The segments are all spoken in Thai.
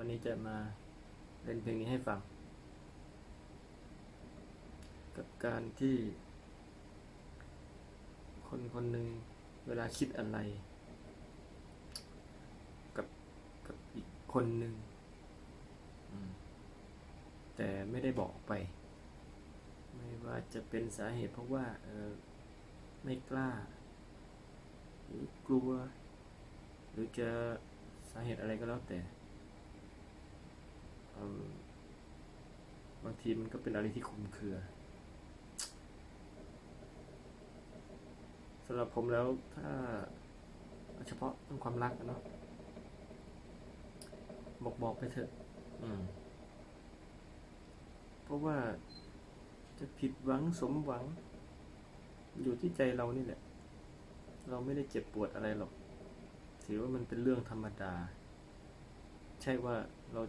วันนี้จะมาเล่นเพลงนี้ให้ฟัง กับการที่ คนคนหนึ่งเวลาคิดอะไร กับกับอีกคนหนึ่งแต่ไม่ได้บอกไป ไม่ว่าจะเป็นสาเหตุเพราะว่าออไม่กล้า หรือกลัว หรือจะสาเหตุอะไรก็แล้วแต่ บางทีมันก็เป็นอะไรที่คลุมเครือสำหรับผมแล้วถ้าเอาเฉพาะเรื่องความรักอะเนาะบอกบอกไปเถอะ อืม เพราะว่าจะผิดหวังสมหวัง อยู่ที่ใจเรานี่แหละ เราไม่ได้เจ็บปวดอะไรหรอก ถือว่ามันเป็นเรื่องธรรมดา ใช่ว่าเรา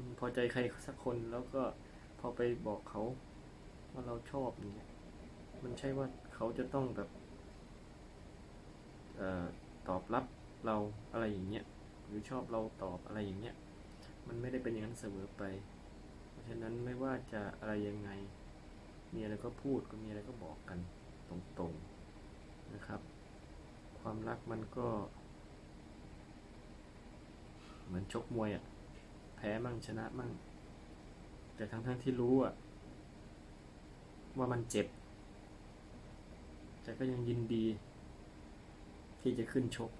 พึงพอใจใครสักคนแล้วก็พอไปบอกเขาว่าเราชอบอย่างเงี้ยมันใช่ว่าเขาจะต้องแบบเออตอบรับเราอะไรอย่างเงี้ยหรือชอบเราตอบอะไรอย่างเงี้ยมันไม่ได้เป็นอย่างนั้นเสมอไป เพราะฉะนั้นไม่ว่าจะอะไรยังไง มีอะไรก็พูดก็มีอะไรก็บอกกันตรงๆนะครับ ความรักมันก็ เหมือนชกมวยอะ่ะ แพ้มั่งชนะมั่งแต่ทั้งๆทที่รู้อะว่ามันเจ็บ แต่ก็ยังยินดี ที่จะขึ้นชก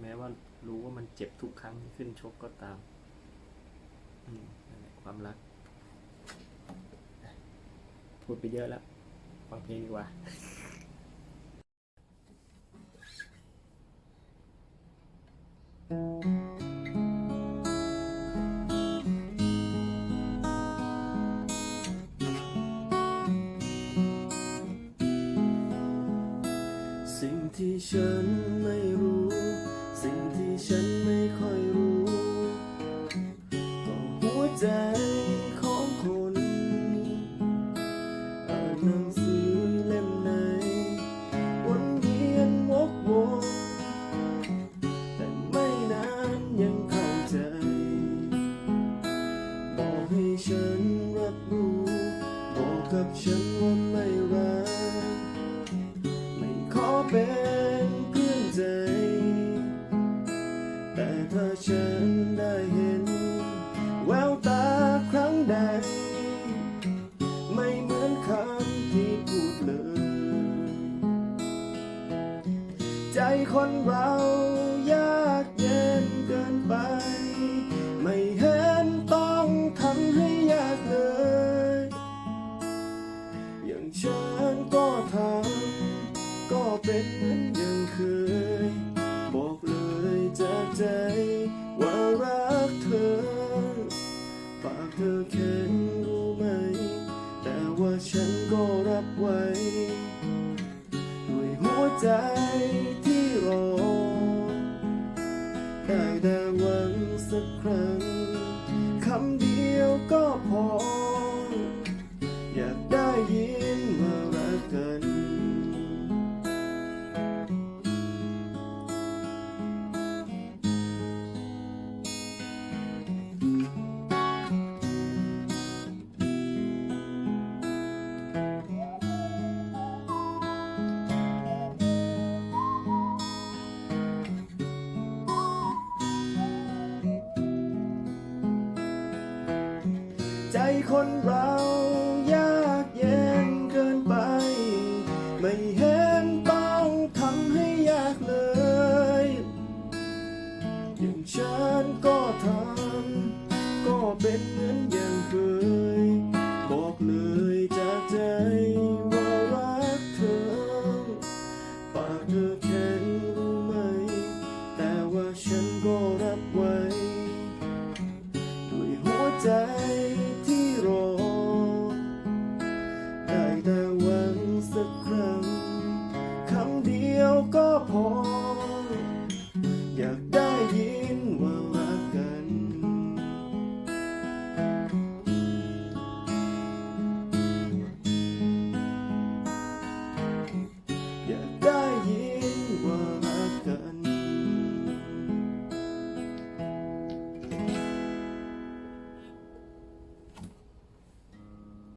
แม้ว่ารู้ว่ามันเจ็บทุกครั้งที่ขึ้นชกก็ตามความรัก พูดไปเยอะแล้ว ฟังเพลงดีกว่า สิ่งที่ฉันไม่รู้ สิ่งที่ฉันไม่ค่อย เป็นเพื่อนใจ แต่ถ้าฉันได้เห็น แววตาครั้งใด ไม่เหมือนคำที่พูดเลย ใจคนเรา เป็นเหมือนย่างเคย บอกเลยจากใจว่ารักเธอฝากเธอเข็นรู้ไหม แต่ว่าฉันก็รับไว้ ด้วยหัวใจที่รอได้แต่หวังสักครั้ง คำเดียวก็พอ ใจคนเรายากเย็นเกินไป ไม่เห็นต้องทำให้ยากเลยอย่างฉันก็ทำก็เป็นเงิน